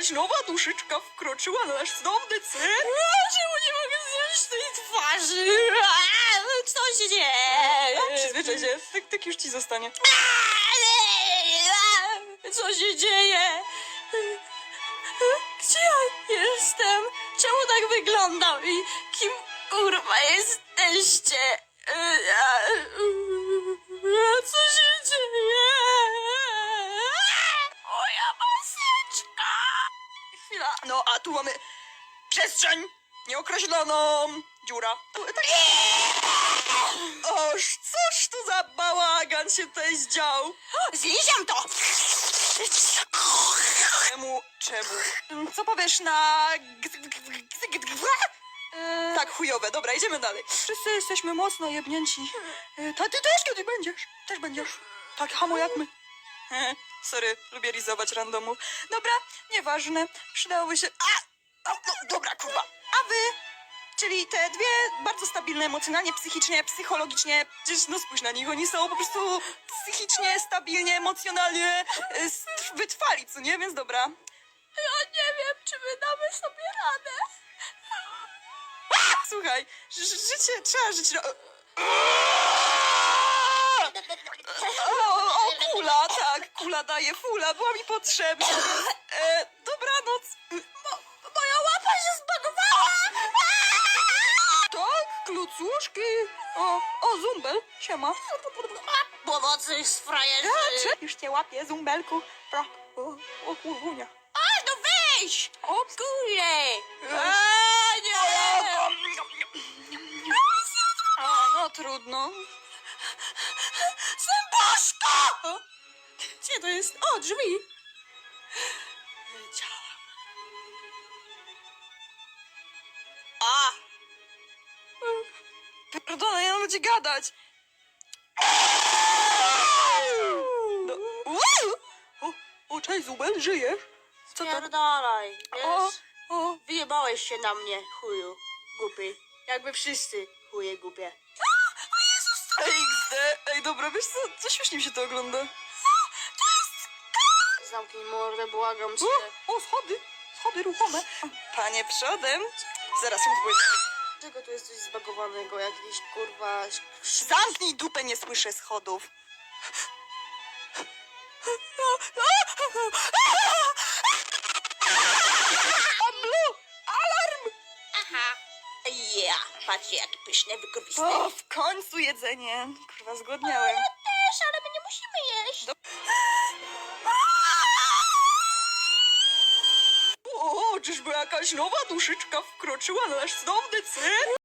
Jakaś nowa duszyczka wkroczyła na nasz cudowny cyrk. Czemu nie mogę zjeść tej twarzy? Aaa, Co się dzieje? Przyzwyczaj się, tak, tak już ci zostanie. Aaa, Co się dzieje? Gdzie ja jestem? Czemu tak wyglądam? I kim kurwa jesteście? Co Chwila, no a tu mamy przestrzeń nieokreśloną. Dziura. Tak. Oż, cóż to za bałagan się tutaj zdział. Zliziam to! Czemu, czemu? Co powiesz na... E, Tak, chujowe. Dobra, idziemy dalej. Wszyscy jesteśmy mocno jebnięci. E, Ta ty też kiedyś będziesz. Też będziesz. Tak samo jak my. E, Sorry, lubię rizować randomów. Dobra, nieważne. Przydałoby się... A! O, no, dobra, kurwa. A wy? Czyli te dwie bardzo stabilne emocjonalnie, psychicznie, psychologicznie. Przecież no spójrz na nich, oni są po prostu psychicznie, stabilnie, emocjonalnie e, wytrwali, co nie? Więc dobra. Ja nie wiem, czy my damy sobie radę. Słuchaj, ży- ży- życie trzeba żyć. ro- O, o, kula, tak, kula daje fula, była mi potrzebna. E, dobranoc. Moja łapa się zbagowała! Tak, klucuszki. O, o, zumbel, siema. Pomocy z frajerzy! Cze- Już cię łapię, zumbelku. Pro. O, o kurwunia. A, no weź! O, Kurde! A, nie! A, no trudno. Zębaszko! Gdzie to jest? O, drzwi! Wiedziałam. A! Pierdolę, ja mam ci gadać. No, o, o, cześć, zumbel, żyjesz? Co to? Pierdalaj, O, wiesz? o, Wyjebałeś się na mnie, chuju, głupi. Jakby wszyscy chuje głupie. Ej, XD. Ej, dobra, wiesz co, coś już nim się to ogląda. Zamknij mordę, błagam cię. O, o, schody, schody ruchome. Panie przodem. Zaraz ją zbój. Czego tu jest coś zbagowanego? Jakiś kurwa... Zamknij dupę, nie słyszę schodów. Alarm! Aha. Ja, patrzcie jak pyszne, wykrwiste. O, w końcu jedzenie. Kurwa, zgłodniałem. też, ale my nie musimy jeść. Do- czyżby jakaś nowa duszyczka wkroczyła na nasz cudowny cyrk?